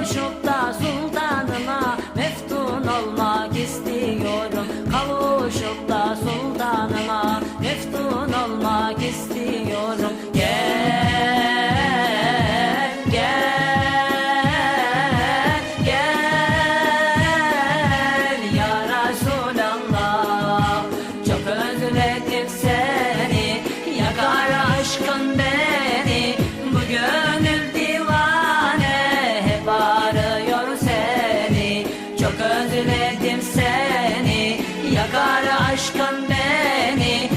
Kavuşup da sultanıma meftun olmak istiyorum. Kavuşup da sultanıma meftun olmak istiyorum. Gel, gel, gel Ya Resulallah. Çok özledim seni Yakar aşkın beni Çok özledim seni. Yakar aşkın beni.